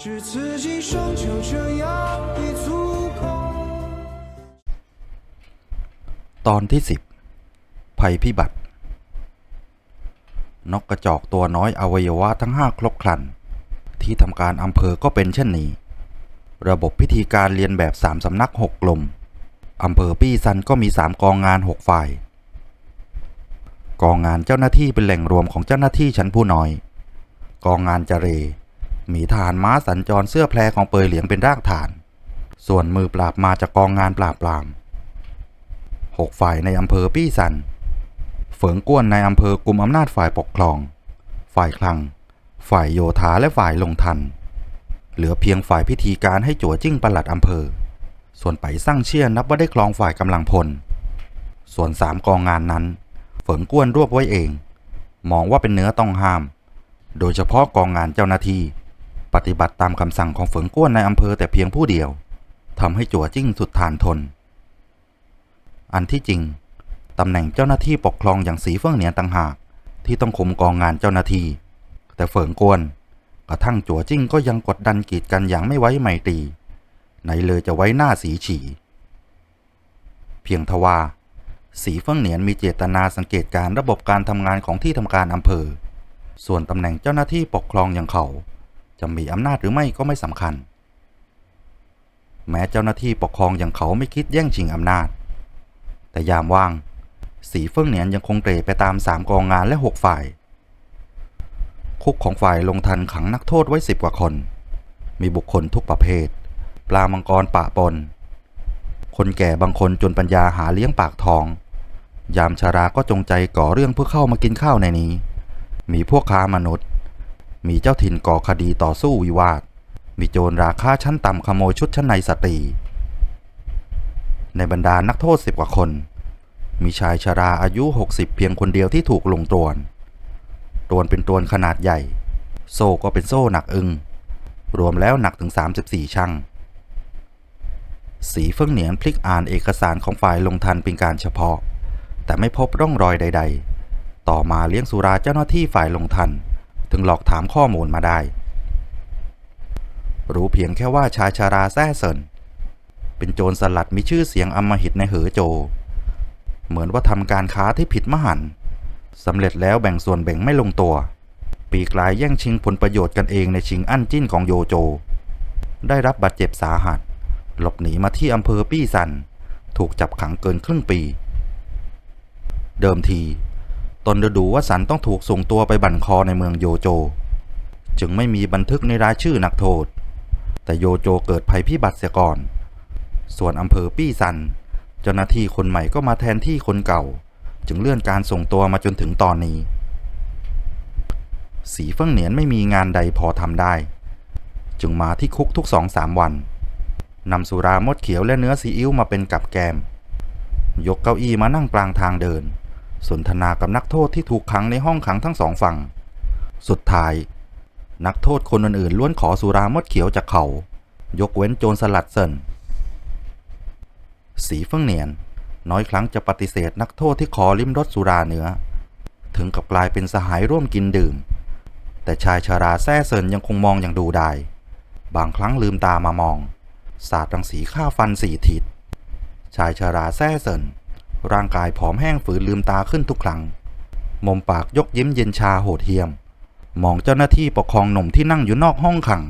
只此一生就这样一足够。 ตอนที่สิบภัยพิบัติ นกกระจอกตัวน้อยอวัยวะทั้งห้าครบครัน ที่ทำการอำเภอก็เป็นเช่นนี้ ระบบพิธีการเรียนแบบสามสำนักหกกลมอำเภอปี้ซันก็มีสามกองงานหกฝ่าย กองงานเจ้าหน้าที่เป็นแหล่งรวมของเจ้าหน้าที่ชั้นผู้น้อย กองงานเจเร มีทหารม้าสัญจรเสื้อแพรของเปยเหลียงเป็นรากฐาน ส่วนมือปราบมาจากกองงานปราบปรามหกฝ่ายในอำเภอปี้ซัน เฝิงก้วนในอำเภอกุมอำนาจฝ่ายปกครอง ฝ่ายคลัง ฝ่ายโยธาและฝ่ายลงทัน เหลือเพียงฝ่ายพิธีการให้จั่วจิ้งปลัดอำเภอ ส่วนไปสร้างเชี่ยนับว่าได้ครองฝ่ายกำลังพล ส่วนสามกองงานนั้น เฝิงก้วนรวบไว้เอง มองว่าเป็นเนื้อต้องห้าม โดยเฉพาะกองงานเจ้าหน้าที่ ปฏิบัติตามคำสั่งของเฝิงก้วนในอำเภอแต่เพียงผู้เดียวทำให้จั่วจิ้งสุดทานทน อันที่จริงตำแหน่งเจ้าหน้าที่ปกครองอย่างสีเฟื่องเหนียนต่างหาก ที่ต้องคุมกองงานเจ้าหน้าที่ แต่เฟิงกวนกระทั่งจั่วจิ้งก็ยังกดดันกีดกันอย่างไม่ไว้ไมตรีไหนเลยจะไว้หน้าสีฉีเพียงทว่า สีเฟื่องเหนียนมีเจตนาสังเกตการระบบการทำงานของที่ทำการอำเภอ ส่วนตำแหน่งเจ้าหน้าที่ปกครองอย่างเขา จะมีอำนาจหรือไม่ก็ไม่สำคัญ แม้เจ้าหน้าที่ปกครองอย่างเขาไม่คิดแย่งชิงอำนาจ แต่ยามว่าง สีเฟิ่งเหนียนยังคงเตรไปตามสามกองงานและหกฝ่าย คุกของฝ่ายลงทันขังนักโทษไว้สิบกว่าคน มีบุคคลทุกประเภท ปลามังกรปะปน คนแก่บางคนจนปัญญาหาเลี้ยงปากทอง ยามชาราก็จงใจก่อเรื่องเพื่อเข้ามากินข้าวในนี้ มีพวกค้ามนุษย์ มีเจ้าถิ่นก่อคดีต่อสู้วิวาท มีโจรราคาชั้นต่ำขโมยชุดชั้นในสตรี ในบรรดานักโทษสิบกว่าคน มีชายชราอายุ 60 เพียงคนเดียวที่ถูกลงตรวนตรวนเป็นตรวนขนาดใหญ่ โซ่ก็เป็นโซ่หนักอึง รวมแล้วหนักถึง 34ช่ง สีเฟิ่งเหนียนพลิกอ่านเอกสารของฝ่ายลงทันเป็นการเฉพาะ แต่ไม่พบร่องรอยใด ๆ ต่อมาเลี้ยงสุราเจ้าหน้าที่ฝ่ายลงทัน ถึงหลอกถามข้อมูลมาได้ รู้เพียงแค่ว่าชายชาราแซ่เซินเป็นโจรสลัดมีชื่อเสียงอำมหิตในเหอโจ เหมือนว่าทำการค้าที่ผิดมหันต์สำเร็จแล้วแบ่งส่วนแบ่งไม่ลงตัว ปีกลายแย่งชิงผลประโยชน์กันเองในชิงอั้นจิ้นของโยโจ ได้รับบาดเจ็บสาหัส หลบหนีมาที่อำเภอปี้ซัน ถูกจับขังเกินครึ่งปี เดิมที ตนจะดูว่าสันต้องถูกส่งตัวไปบั่นคอในเมืองโยโจ จึงไม่มีบันทึกในรายชื่อนักโทษ แต่โยโจเกิดภัยพิบัติเสียก่อน ส่วนอำเภอปี้ซัน เจ้าหน้าที่คนใหม่ก็มาแทนที่คนเก่า จึงเลื่อนการส่งตัวมาจนถึงตอนนี้ สีเฟิ่งเหนียนไม่มีงานใดพอทำได้ จึงมาที่คุกทุกสองสามวันนำสุรามดเขียวและเนื้อซีอิ๊วมาเป็นกับแกม ยกเก้าอี้มานั่งกลางทางเดิน สนทนากับนักโทษที่ถูกขังในห้องขังทั้งสองฝั่ง สุดท้าย นักโทษคนอื่นๆล้วนขอสุรามดเขียวจากเขา ยกเว้นโจรสลัดเซินสีเฟิ่งเหนียน น้อยครั้งจะปฏิเสธนักโทษที่ขอลิ้มรสสุราเนื้อ ถึงกับกลายเป็นสหายร่วมกินดื่ม แต่ชายชาราแซ่เซินยังคงมองอย่างดูดายบางครั้งลืมตามามอง สาดรังสีฆ่าฟันสี่ทิศชายชาราแซ่เซิน ร่างกายผอมแห้งฝืนลืมตาขึ้นทุกครั้งมมปากยกยิ้มเย็นชาโหดเหี้ยม มองเจ้าหน้าที่ปกครองหนุ่มที่นั่งอยู่นอกห้องขัง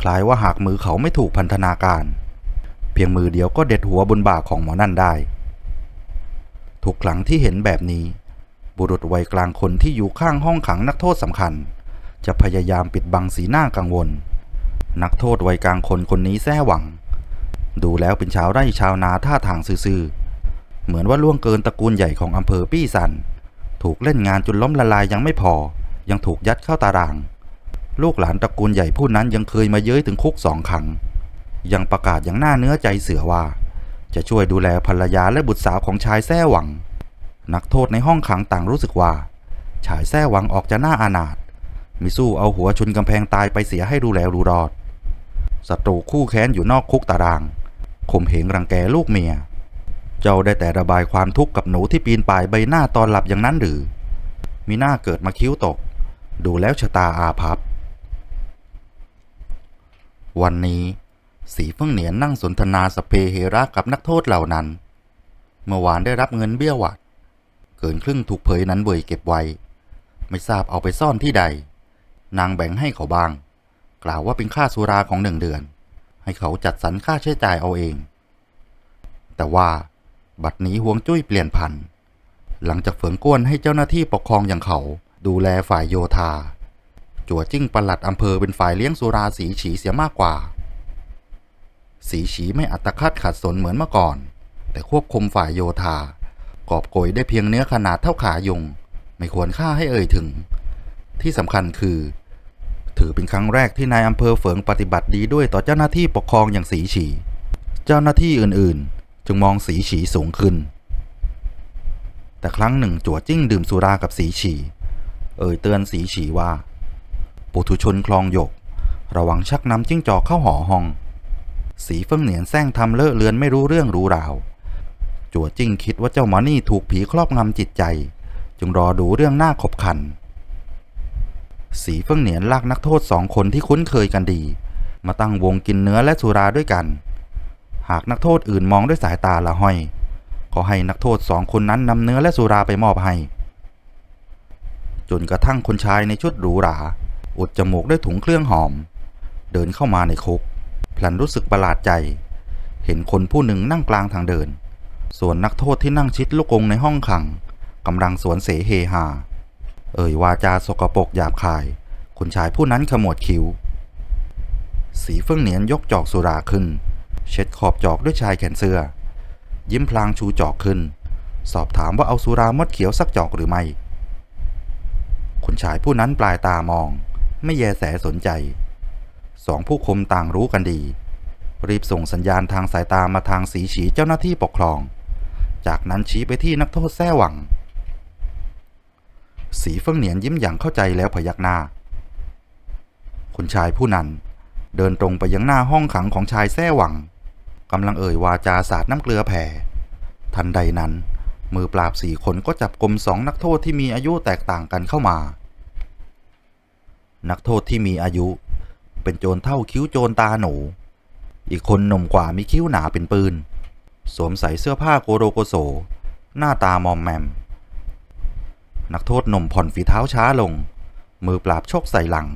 คล้ายว่าหากมือเขาไม่ถูกพันธนาการ เพียงมือเดียวก็เด็ดหัวบนบ่าของหมอนั่นได้ ทุกครั้งที่เห็นแบบนี้ บุรุษวัยกลางคนที่อยู่ข้างห้องขังนักโทษสำคัญ จะพยายามปิดบังสีหน้ากังวล นักโทษวัยกลางคนคนนี้แท้หวัง ดูแล้วเป็นชาวไร่ชาวนาท่าทางซื่อๆ เหมือนว่าล่วงเกินตระกูลใหญ่ของอำเภอปี้ซัน ถูกเล่นงานจนล้มละลายยังไม่พอ ยังถูกยัดเข้าตาราง ลูกหลานตระกูลใหญ่ผู้นั้นยังเคยมาเย้ยถึงคุกสองครั้ง ยังประกาศอย่างหน่าเนื้อใจเสือว่า จะช่วยดูแลภรรยาและบุตรสาวของชายแท้หวัง นักโทษในห้องขังต่างรู้สึกว่า ชายแท้หวังออกจะหน่าอานาถมิสู้เอาหัวชนกำแพงตายไปเสียให้ดูแลรูรอดศัตรูคู่แค้นอยู่นอกคุกตารางข่มเหงรังแกลูกเมีย เจ้าได้แต่ระบายความทุกข์กับหนูที่ปีนป่ายใบหน้าตอนหลับอย่างนั้นหรือ มีหน้าเกิดมาคิ้วตก ดูแล้วชะตาอาภัพ วันนี้สีเฟื่องเหนียนนั่งสนทนาสเพเฮระกับนักโทษเหล่านั้น เมื่อวานได้รับเงินเบี้ยวัด เกินครึ่งถูกเผยนั้นเบยเก็บไว้ ไม่ทราบเอาไปซ่อนที่ใด นางแบ่งให้เขาบาง กล่าวว่าเป็นค่าสุราของหนึ่งเดือน ให้เขาจัดสรรค่าใช้จ่ายเอาเอง แต่ว่า บัดนี้ห่วงจุ้ยเปลี่ยนพัน หลังจากเฝิงก้วนให้เจ้าหน้าที่ปกครองอย่างเขา ดูแลฝ่ายโยธา จั่วจิ้งปลัดอำเภอเป็นฝ่ายเลี้ยงสุราสีฉีเสียมากกว่า สีฉีไม่อัตคัดขัดสนเหมือนเมื่อก่อน แต่ควบคุมฝ่ายโยธากอบโกยได้เพียงเนื้อขนาดเท่าขายุง ไม่ควรค่าให้เอ่ยถึง ที่สำคัญคือ ถือเป็นครั้งแรกที่นายอำเภอเฟิงปฏิบัติดีด้วยต่อเจ้าหน้าที่ปกครองอย่างสีฉี เจ้าหน้าที่อื่นๆ จึงมองสีฉีสูงขึ้น แต่ครั้งหนึ่งจั่วจิ้งดื่มสุรากับสีฉี เอ่ยเตือนสีฉีว่า ปุถุชนคลองหยก ระวังชักน้ำจิ้งจอกเข้าหอห้อง สีเฟิ่งเหนียนแซงทำเลอะเลือนไม่รู้เรื่องรู้ราว จั่วจิ้งคิดว่าเจ้าหมอนี่ถูกผีครอบงำจิตใจ จึงรอดูเรื่องหน้าขบขัน สีเฟิ่งเหนียนลากนักโทษสองคนที่คุ้นเคยกันดี มาตั้งวงกินเนื้อและสุราด้วยกัน หากนักโทษอื่นมองด้วยสายตาละห้อยก็ให้นักโทษสองคนนั้นนำเนื้อและสุราไปมอบให้ จนกระทั่งคนชายในชุดหรูหราอุดจมูกด้วยถุงเครื่องหอม เดินเข้ามาในคุกพลันรู้สึกประหลาดใจ เห็นคนผู้หนึ่งนั่งกลางทางเดิน ส่วนนักโทษที่นั่งชิดลูกกงในห้องขังกำลังสวนเสเฮฮา เอ่ยวาจาสกปรกหยาบคาย คนชายผู้นั้นขมวดคิ้ว สีเฟื่องเหนียนยกจอกสุราขึ้น เช็ดขอบจอกด้วยชายแขนเสื้อ ยิ้มพลางชูจอกขึ้น สอบถามว่าเอาสุรามดเขียวสักจอกหรือไม่คนชายผู้นั้นปลายตามอง ไม่แยแสสนใจ สองผู้คมต่างรู้กันดี รีบส่งสัญญาณทางสายตามาทางสีฉีเจ้าหน้าที่ปกครอง จากนั้นชี้ไปที่นักโทษแท้หวัง สีเฟิ่งเหนียนยิ้มอย่างเข้าใจแล้วพยักหน้าคุณชายผู้นั้นเดินตรงไปยังหน้าห้องขังของชายแท้หวัง กำลังเอ่ยวาจาสาดน้ำเกลือแผ่ ทันใดนั้น มือปราบสี่คนก็จับกลมสองนักโทษที่มีอายุแตกต่างกันเข้ามา นักโทษที่มีอายุ เป็นโจรเท่าคิ้วโจรตาหนู อีกคนหนุ่มกว่ามีคิ้วหนาเป็นปืน สวมใส่เสื้อผ้าโกโรโกโซ หน้าตามอมแมม นักโทษหนุ่มผ่อนฝีเท้าช้าลง มือปราบชกใส่หลัง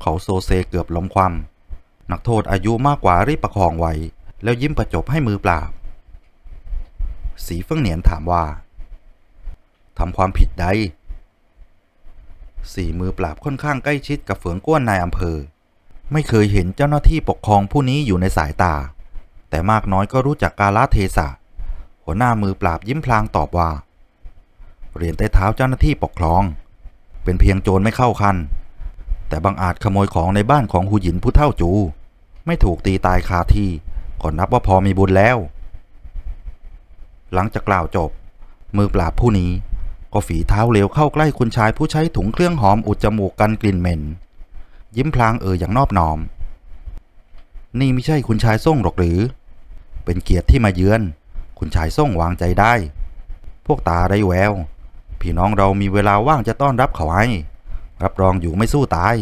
เขาโซเซเกือบล้มคว่ำนักโทษอายุมากกว่ารีบประคองไว้ แล้วยิ้มประจบให้มือปราบสีเฟิ่งเหนียนถามว่าทำความผิดใดสี่มือปราบค่อนข้างใกล้ชิดกับเฟืองก้วนนายอำเภอ ไม่เคยเห็นเจ้าหน้าที่ปกครองผู้นี้อยู่ในสายตา แต่มากน้อยก็รู้จักกาลเทศะ หัวหน้ามือปราบยิ้มพลางตอบว่าเรียนใต้เท้าเจ้าหน้าที่ปกครอง เป็นเพียงโจรไม่เข้าคัน แต่บางอาจขโมยของในบ้านของหูหยินผู้เท่าจู ไม่ถูกตีตายคาที่ ก็นับว่าพอมีบุญแล้ว หลังจากกล่าวจบ มือปราบผู้นี้ ก็ฝีเท้าเร็วเข้าใกล้คุณชายผู้ใช้ถุงเครื่องหอมอุดจมูกกันกลิ่นเหม็น ยิ้มพลางเอ่ยอย่างนอบน้อม นี่ไม่ใช่คุณชายส่งหรอกหรือ เป็นเกียรติที่มาเยือน คุณชายส่งวางใจได้ พวกตาได้แวว พี่น้องเรามีเวลาว่างจะต้อนรับเขาให้รับรองอยู่ไม่สู้ตาย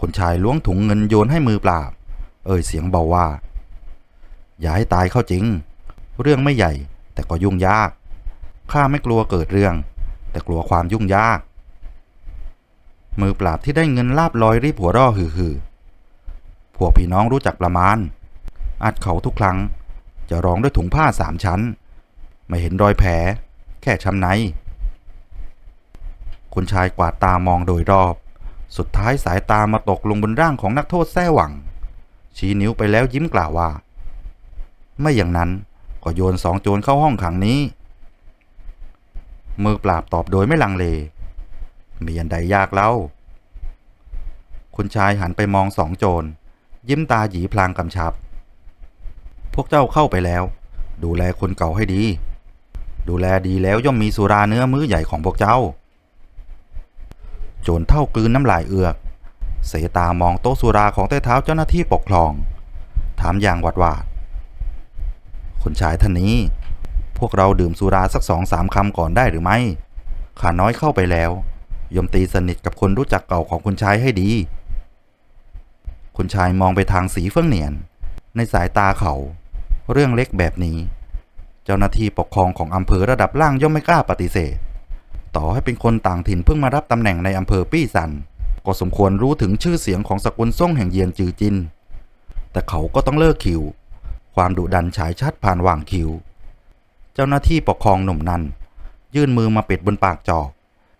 คนชายล้วงถุงเงินโยนให้มือปราบ เอ่ยเสียงเบาว่า อย่าให้ตายเข้าจริง เรื่องไม่ใหญ่ แต่ก็ยุ่งยาก ข้าไม่กลัวเกิดเรื่อง แต่กลัวความยุ่งยาก มือปราบที่ได้เงินลาบลอยรีบหัวร่อฮือๆพวกพี่น้องรู้จักประมาณ อัดเขาทุกครั้ง จะร้องด้วยถุงผ้าสามชั้น ไม่เห็นรอยแผล แค่ช้ำในคุณชายกวาดตามองโดยรอบ สุดท้ายสายตามาตกลงบนร่างของนักโทษแท้หวัง ชี้นิ้วไปแล้วยิ้มกล่าวว่า ไม่อย่างนั้นก็โยนสองโจรเข้าห้องขังนี้ มือปราบตอบโดยไม่ลังเล มีอันใดยากเล่า คุณชายหันไปมองสองโจร ยิ้มตาหยีพลางกำชับ พวกเจ้าเข้าไปแล้ว ดูแลคนเก่าให้ดี ดูแลดีแล้วย่อมมีสุราเนื้อมื้อใหญ่ของพวกเจ้า โจรเท่ากลืนน้ำลายเอือก เสตามองโต๊ะสุราของใต้เท้าเจ้าหน้าที่ปกครอง ถามอย่างหวาดหวาดคนชายท่านนี้ พวกเราดื่มสุราสักสองสามคำก่อนได้หรือไม่ข้าน้อยเข้าไปแล้ว ยมตีสนิทกับคนรู้จักเก่าของคุณชายให้ดี คุณชายมองไปทางสีเฟื่องเหนียน ในสายตาเขา เรื่องเล็กแบบนี้ เจ้าหน้าที่ปกครองของอำเภอระดับล่างย่อมไม่กล้าปฏิเสธ ต่อให้เป็นคนต่างถิ่นเพิ่งมารับตำแหน่งในอำเภอปี้ซัน ก็สมควรรู้ถึงชื่อเสียงของสกุลซ่งแห่งเยียนจือจิน แต่เขาก็ต้องเลิกคิว ความดุดันฉายชัดผ่านว่างคิว เจ้าหน้าที่ปกครองหนุ่มนั้น ยื่นมือมาปิดบนปากจอก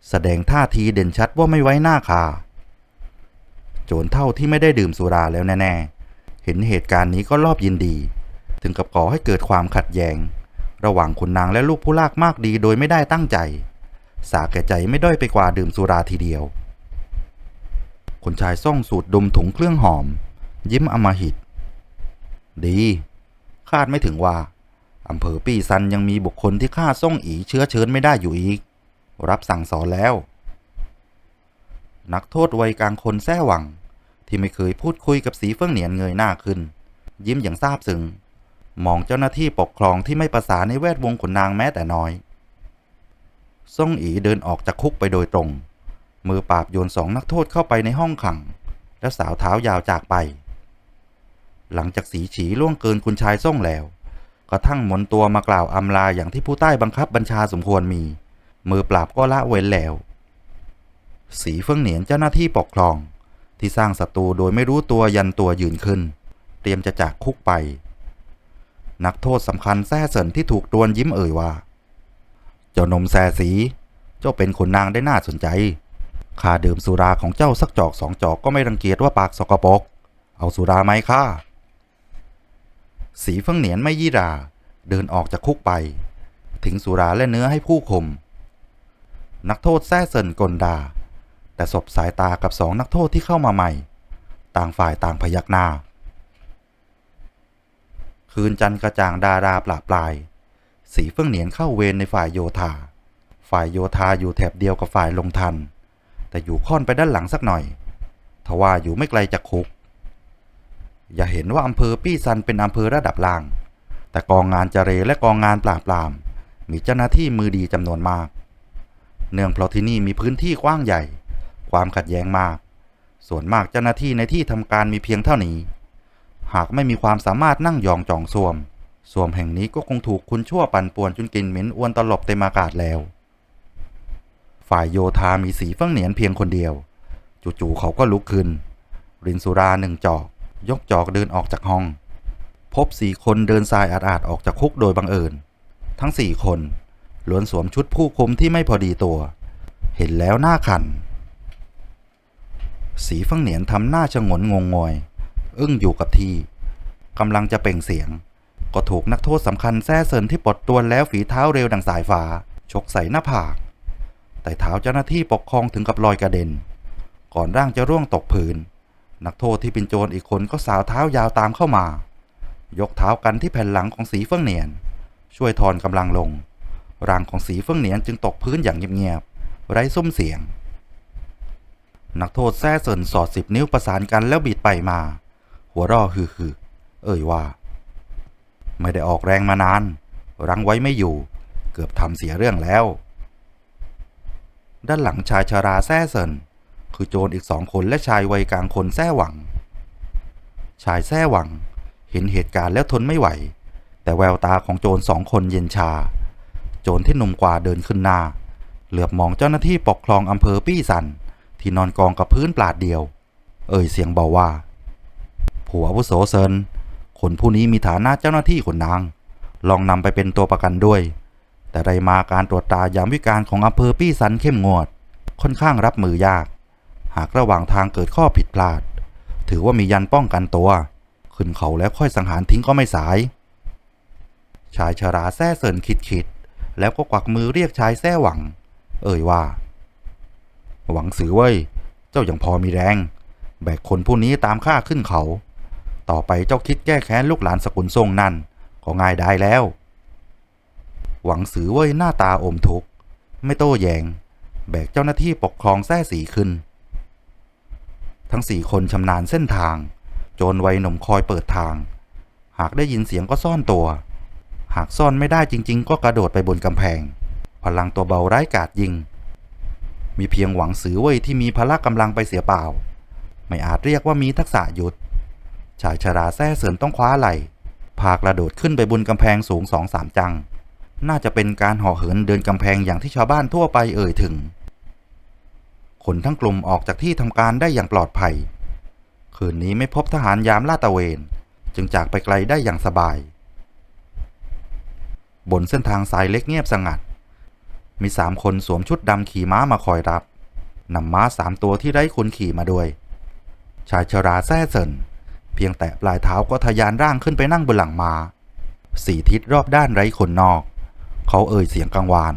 แสดงท่าทีเด่นชัดว่าไม่ไว้หน้าคา โจรเท่าที่ไม่ได้ดื่มสุราแล้วแน่ๆ เห็นเหตุการณ์นี้ก็รอบยินดี ถึงกับก่อให้เกิดความขัดแย้ง ระหว่างคุณนางและลูกผู้ลากมากดีโดยไม่ได้ตั้งใจ สาแก่ใจไม่ด้อยไปกว่าดื่มสุราทีเดียว คุณชายซ่องสูดดมถุงเครื่องหอม ยิ้มอำมหิต ดี คาดไม่ถึงว่าอำเภอปีซันยังมีบุคคลที่ข้าซ่องอีเชื้อเชิญไม่ได้อยู่อีก รับสั่งสอนแล้ว นักโทษวัยกลางคนแท้หวัง ที่ไม่เคยพูดคุยกับสีเฟื่องเหนียนเงยหน้าขึ้น ยิ้มอย่างซาบซึ้งมองเจ้าหน้าที่ปกครองที่ไม่ประสานในแวดวงขุนนางแม้แต่น้อย ซ่องอีเดินออกจากคุกไปโดยตรง มือปราบโยนสองนักโทษเข้าไปในห้องขัง แล้วสาวเท้ายาวจากไป หลังจากสีฉีล่วงเกินคุณชายซ่งแล้วกระทั่งหมนตัวมากล่าวอำลาอย่างที่ผู้ใต้บังคับบัญชาสมควรมี มือปราบก็ละเว้นแล้ว สีเฟื่องเหนียนเจ้าหน้าที่ปกครอง ที่สร้างศัตรูโดยไม่รู้ตัวยันตัวยืนขึ้น เตรียมจะจากคุกไป นักโทษสำคัญแซ่เสินที่ถูกตวนยิ้มเอ่ยว่า เจ้านมแซสี เจ้าเป็นคนนางได้น่าสนใจ ข้าดื่มสุราของเจ้าสักจอกสองจอกก็ไม่รังเกียจว่าปากสกปรก เอาสุราไหมข้าสีเฟื่องเหนียนไม่ยี่รา เดินออกจากคุกไปทิ้งสุราและเนื้อให้ผู้คม นักโทษแซ่เซินกลดา แต่สบสายตากับสองนักโทษที่เข้ามาใหม่ ต่างฝ่ายต่างพยักหน้า คืนจันกระจ่างดาราปลาปลาย สีเฟื่องเหนียนเข้าเวรในฝ่ายโยธา ฝ่ายโยธาอยู่แถบเดียวกับฝ่ายลงทัน แต่อยู่ค่อนไปด้านหลังสักหน่อย ทว่าอยู่ไม่ไกลจากคุก อย่าเห็นว่าอำเภอปี้ซันเป็นอำเภอระดับล่าง แต่กองงานเจเรและกองงานปราบปราม มีเจ้าหน้าที่มือดีจำนวนมาก เนื่องเพราะที่นี่มีพื้นที่กว้างใหญ่ ความขัดแย้งมาก ส่วนมากเจ้าหน้าที่ในที่ทำการมีเพียงเท่านี้ หากไม่มีความสามารถนั่งยองจองสวมสวมแห่งนี้ก็คงถูกคุณชั่วปั่นป่วนจนกลินเหม็นอวนตลบเต็มอากาศแล้ว ฝ่ายโยธามีสีเฟื่องเหนียนเพียงคนเดียว จู่ๆเขาก็ลุกขึ้น รินสุราหนึ่งจอก ยกจอกเดินออกจากห้อง พบสี่คนเดินสายอาดๆออกจากคุกโดยบังเอิญ ทั้งสี่คนล้วนสวมชุดผู้คุมที่ไม่พอดีตัว เห็นแล้วหน้าขัน สีเฟังเหนียนทำหน้าชะงนงงงวยอึ้งอยู่กับที่กำลังจะเปล่งเสียง ก็ถูกนักโทษสำคัญแซ่เซินที่ปลดตัวแล้วฝีเท้าเร็วดังสายฟ้า ชกใส่หน้าผาก แต่เท้าเจ้าหน้าที่ปกครองถึงกับลอยกระเด็น ก่อนร่างจะร่วงตกพื้นนักโทษที่เป็นโจรอีกคนก็สาวเท้ายาวตามเข้ามา ยกเท้ากันที่แผ่นหลังของสีเฟื่องเหนียน ช่วยทอนกำลังลง ร่างของสีเฟื่องเหนียนจึงตกพื้นอย่างเงียบๆ ไร้ซุ้มเสียง นักโทษแซ่เซินสอดสิบนิ้วประสานกันแล้วบิดไปมา หัวร่อฮือๆเอ่ยว่า ไม่ได้ออกแรงมานาน รั้งไว้ไม่อยู่ เกือบทำเสียเรื่องแล้ว ด้านหลังชายชาราแซ่เซินคือโจรอีกสองคนและชายวัยกลางคนแซ่หวัง ชายแซ่หวังเห็นเหตุการณ์แล้วทนไม่ไหว แต่แววตาของโจรสองคนเย็นชา โจรที่หนุ่มกว่าเดินขึ้นหน้า เหลือบมองเจ้าหน้าที่ปกครองอำเภอปี้สัน ที่นอนกองกับพื้นปลาดเดียว เอ่ยเสียงเบาว่า ผัวอาวุโสเซินคนผู้นี้มีฐานะเจ้าหน้าที่คนนาง ลองนำไปเป็นตัวประกันด้วย แต่ใดมาการตรวจตายามวิการของอำเภอปี้สันเข้มงวด ค่อนข้างรับมือยาก หากระหว่างทางเกิดข้อผิดพลาด ถือว่ามียันป้องกันตัว ขึ้นเขาแล้วค่อยสังหารทิ้งก็ไม่สาย ชายชราแซ่เซินคิดคิดๆแล้วก็กวักมือเรียกชายแซ่หวัง เอ่ยว่า หวังสือเว้ย เจ้ายังพอมีแรง แบกคนผู้นี้ตามข้าขึ้นเขา ต่อไปเจ้าคิดแก้แค้นลูกหลานสกุลทรงนั่นก็ง่ายได้แล้ว หวังสือเว้ยหน้าตาอมทุกข์ ไม่โต้แยง แบกเจ้าหน้าที่ปกครองแท้สีขึ้น ทั้งสี่คนชำนาญเส้นทาง โจรวัยหนุ่มคอยเปิดทาง หากได้ยินเสียงก็ซ่อนตัว หากซ่อนไม่ได้จริง ๆ ก็กระโดดไปบนกำแพง พลังตัวเบาร้ายกาจยิง มีเพียงหวังสือเว่ยที่มีพละกำลังไปเสียเปล่า ไม่อาจเรียกว่ามีทักษะหยุดชายชราแท้เสรินต้องคว้าไหลพากระโดดขึ้นไปบนกำแพงสูงสองสามจัง น่าจะเป็นการห่อเหินเดินกำแพงอย่างที่ชาวบ้านทั่วไปเอ่ยถึง คนทั้งกลุ่มออกจากที่ทำการได้อย่างปลอดภัย คืนนี้ไม่พบทหารยามลาดตระเวน จึงจากไปไกลได้อย่างสบาย บนเส้นทางสายเล็กเงียบสงัด มีสามคนสวมชุดดำขี่ม้ามาคอยรับนำม้าสามตัวที่ไร้คนขี่มาด้วย ชายชราแท้เซินเพียงแตะปลายเท้าก็ทะยานร่างขึ้นไปนั่งบนหลังม้าสี่ทิศรอบด้านไร้คนนอก เขาเอ่ยเสียงกังวาน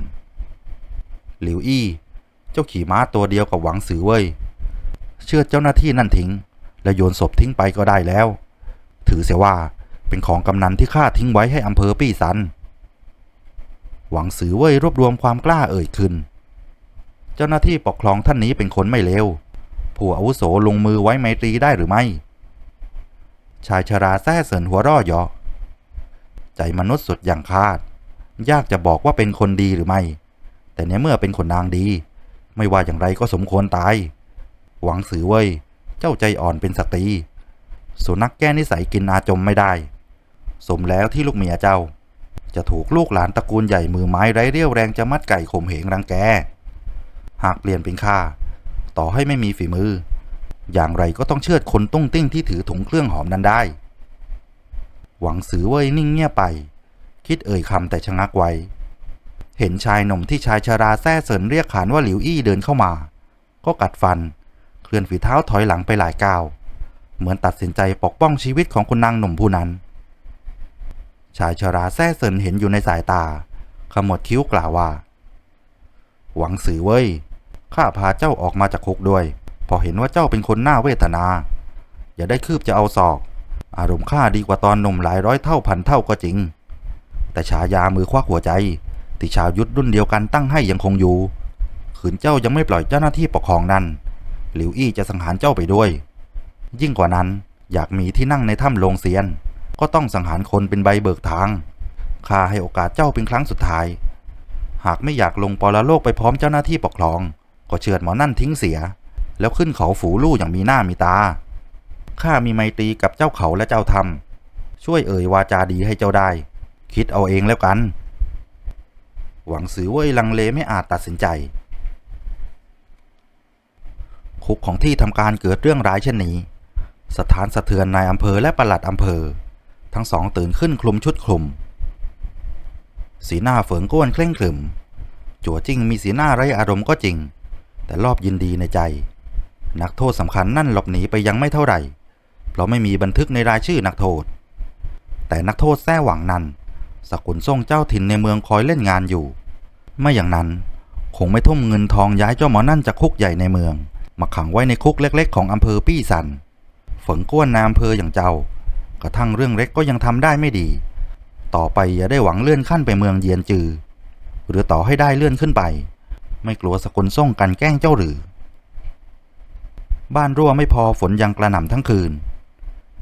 หลิวอี้ เจ้าขี่ม้าตัวเดียวกับหวังสือเว้ยเชื่อเจ้าหน้าที่นั่นทิ้ง และโยนศพทิ้งไปก็ได้แล้ว ถือเสียว่าเป็นของกำนันที่ข้าทิ้งไว้ให้อำเภอปี้ซัน หวังสือเว่ยรวบรวมความกล้าเอ่ยขึ้น เจ้าหน้าที่ปกครองท่านนี้เป็นคนไม่เลว ผู้อาวุโสลงมือไว้ไมตรีได้หรือไม่ ชายชราแท้เสินหัวร่อเยาะใจมนุษย์สุดอย่างคาด ยากจะบอกว่าเป็นคนดีหรือไม่ แต่ในเมื่อเป็นคนนางดี ไม่ว่าอย่างไรก็สมควรตาย หวังสือเว่ยเจ้าใจอ่อนเป็นสตรี สุนัขแก้นิสัยกินอาจมไม่ได้ สมแล้วที่ลูกเมียเจ้า จะถูกลูกหลานตระกูลใหญ่มือไม้ไร้เรี่ยวแรงจะมัดไก่ข่มเหงรังแก หากเปลี่ยนเป็นข้า ต่อให้ไม่มีฝีมือ อย่างไรก็ต้องเชือดคนตุ้งติ้งที่ถือถุงเครื่องหอมนั้นได้ หวังสือเว่ยนิ่งเงียบไป คิดเอ่ยคำแต่ชะงักไว้ เห็นชายหนุ่มที่ชายชราแท้เสรินเรียกขานว่าหลิวอี้เดินเข้ามา ก็กัดฟัน เคลื่อนฝีเท้าถอยหลังไปหลายก้าว เหมือนตัดสินใจปกป้องชีวิตของคุณนางหนุ่มผู้นั้น ชายชราแท้เสรินเห็นอยู่ในสายตา ขมวดคิ้วกล่าวว่า หวังสือเว้ย ข้าพาเจ้าออกมาจากคุกด้วย พอเห็นว่าเจ้าเป็นคนหน่าเวทนา อย่าได้คืบจะเอาศอก อารมณ์ข้าดีกว่าตอนหนุ่มหลายร้อยเท่าพันเท่าก็จริง แต่ฉายามือควักหัวใจที่ชาวยุทธรุ่นเดียวกันตั้งให้ยังคงอยู่ ขืนเจ้ายังไม่ปล่อยเจ้าหน้าที่ปกครองนั้น หลิวอี้จะสังหารเจ้าไปด้วย ยิ่งกว่านั้นอยากมีที่นั่งในถ้ำโลงเซียน ก็ต้องสังหารคนเป็นใบเบิกทาง ข้าให้โอกาสเจ้าเป็นครั้งสุดท้าย หากไม่อยากลงปรโลกไปพร้อมเจ้าหน้าที่ปกครอง ก็เชือดหมอนั่นทิ้งเสีย แล้วขึ้นเขาฝูลู่อย่างมีหน้ามีตา ข้ามีไมตรีกับเจ้าเขาและเจ้าธรรม ช่วยเอ่ยวาจาดีให้เจ้าได้ คิดเอาเองแล้วกัน หวังสือเว่ยลังเลไม่อาจตัดสินใจ คุกของที่ทำการเกิดเรื่องร้ายเช่นนี้ สถานสะเทือนนายอำเภอและปลัดอำเภอ ทั้งสองตื่นขึ้นคลุมชุดคลุม สีหน้าเฝิงก้วนเคร่งขรึม จั่วจิ้งมีสีหน้าไร้อารมณ์ก็จริง แต่รอบยินดีในใจ นักโทษสำคัญนั่นหลบหนีไปยังไม่เท่าไหร่ เพราะไม่มีบันทึกในรายชื่อนักโทษแต่นักโทษแท้หวังนั้น สกุลส่งเจ้าถิ่นในเมืองคอยเล่นงานอยู่ ไม่อย่างนั้น คงไม่ทุ่มเงินทองย้ายเจ้าหมอนั่นจากคุกใหญ่ในเมือง มาขังไว้ในคุกเล็กๆ ของอำเภอปี้สันฝนก้วนนายอำเภออย่างเจ้า กระทั่งเรื่องเล็กก็ยังทำได้ไม่ดี ต่อไปอย่าได้หวังเลื่อนขั้นไปเมืองเยียนจือ หรือต่อให้ได้เลื่อนขึ้นไป ไม่กลัวสกุลส่งกันแกล้งเจ้าหรือ บ้านรั่วไม่พอฝนยังกระหน่ำทั้งคืน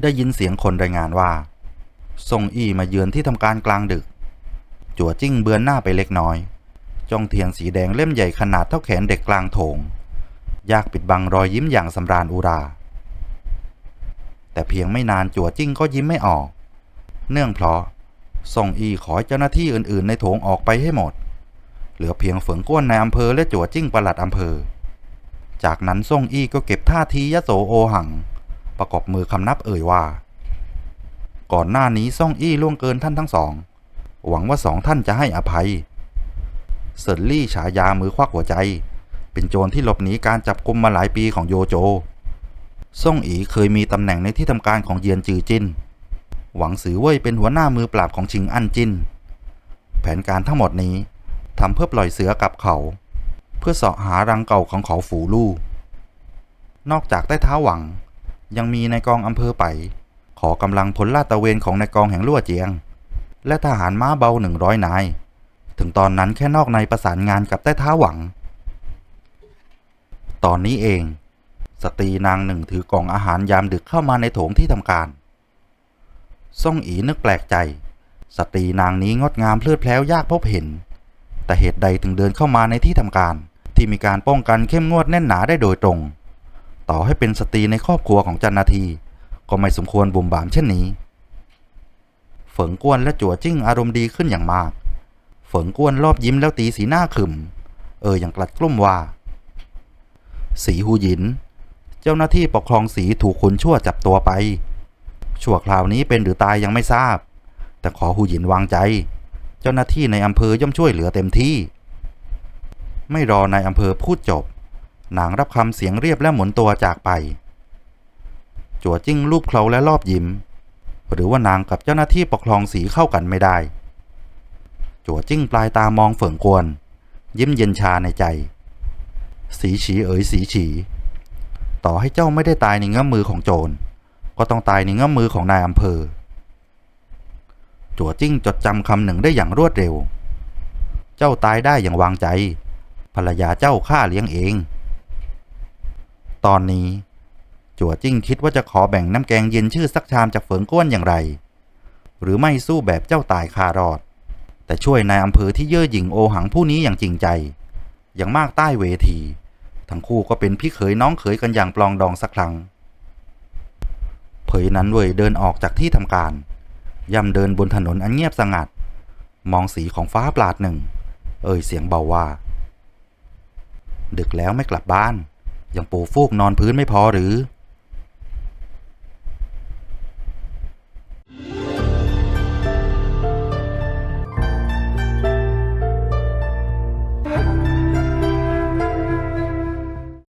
ได้ยินเสียงคนรายงานว่า ส่งอี้มาเยือนที่ทำการกลางดึก จั่วจิ้งเบือนหน้าไปเล็กน้อย จ้องเทียนสีแดงเล่มใหญ่ขนาดเท่าแขนเด็กกลางโถง ยากปิดบังรอยยิ้มอย่างสำราญอุรา แต่เพียงไม่นานจั่วจิ้งก็ยิ้มไม่ออก เนื่องเพราะส่งอีขอเจ้าหน้าที่อื่นๆ ในโถงออกไปให้หมด เหลือเพียงเฝิงก้วนในอำเภอและจั่วจิ้งประหลัดอำเภอ จากนั้นส่งอีก็เก็บท่าทียโสโอหัง ประกอบมือคำนับเอ่ยว่า ก่อนหน้านี้ซ่องอี้ล่วงเกินท่านทั้งสอง หวังว่าสองท่านจะให้อภัยเซินลี่ฉายามือควักหัวใจ เป็นโจรที่หลบหนีการจับกุมมาหลายปีของโยโจ ซ่องอีเคยมีตำแหน่งในที่ทำการของเยียนจือจิน หวังสือเว่ยเป็นหัวหน้ามือปราบของชิงอันจิน แผนการทั้งหมดนี้ทำเพื่อปล่อยเสือกลับเขา เพื่อเสาะหารังเก่าของเขาฝูลู่ นอกจากใต้เท้าหวังยังมีในกองอำเภอไป ขอกำลังพลลาดตระเวนของในกองแห่งลั่วเจียง และทหารม้าเบาหนึ่งร้อยนาย ถึงตอนนั้นแค่นอกในประสานงานกับใต้ท้าหวัง ตอนนี้เอง สตรีนางหนึ่งถือกล่องอาหารยามดึกเข้ามาในโถงที่ทำการซ่องอีนึกแปลกใจ สตรีนางนี้งดงามเพลิดเพล้วยากพบเห็น แต่เหตุใดถึงเดินเข้ามาในที่ทำการที่มีการป้องกันเข้มงวดแน่นหนาได้โดยตรง ต่อให้เป็นสตรีในครอบครัวของจันนาที ก็ไม่สมควรบุ่มบามเช่นนี้ เฝิงกวนและจั่วจิ้งอารมณ์ดีขึ้นอย่างมาก เฝิงกวนรอบยิ้มแล้วตีสีหน้าขึม เอออย่างกลัดกลุ้มว่า สีหูหยิน เจ้าหน้าที่ปกครองสีถูกคนชั่วจับตัวไป ชั่วคราวนี้เป็นหรือตายยังไม่ทราบ แต่ขอหูหยินวางใจ เจ้าหน้าที่ในอำเภอย่อมช่วยเหลือเต็มที่ ไม่รอนายอำเภอพูดจบ นางรับคำเสียงเรียบและหมุนตัวจากไป จั่วจิ้งรูปเคราและรอบยิ้ม หรือว่านางกับเจ้าหน้าที่ปกครองสีเข้ากันไม่ได้ จั่วจิ้งปลายตามองเฝิงกวน ยิ้มเย็นชาในใจ สีฉีเอ๋ยสีฉี ต่อให้เจ้าไม่ได้ตายในเงื้อมมือของโจร ก็ต้องตายในเงื้อมมือของนายอำเภอ จั่วจิ้งจดจำคำหนึ่งได้อย่างรวดเร็ว เจ้าตายได้อย่างวางใจ ภรรยาเจ้าข้าเลี้ยงเอง ตอนนี้ จั่วจิ้งคิดว่าจะขอแบ่งน้ำแกงเย็นชื่อสักชามจากเฟิงก้วนอย่างไร หรือไม่สู้แบบเจ้าตายคารอด แต่ช่วยนายอำเภอที่เย่อหยิ่งโอหังผู้นี้อย่างจริงใจ อย่างมากใต้เวที ทั้งคู่ก็เป็นพี่เขยน้องเขยกันอย่างปลองดองสักครั้ง เผยนั้นเว่ยเดินออกจากที่ทำการ ย่ำเดินบนถนนอันเงียบสงัด มองสีของฟ้าปลาดหนึ่ง เอ่ยเสียงเบาว่า ดึกแล้วไม่กลับบ้าน ยังปูฟูกนอนพื้นไม่พอหรือ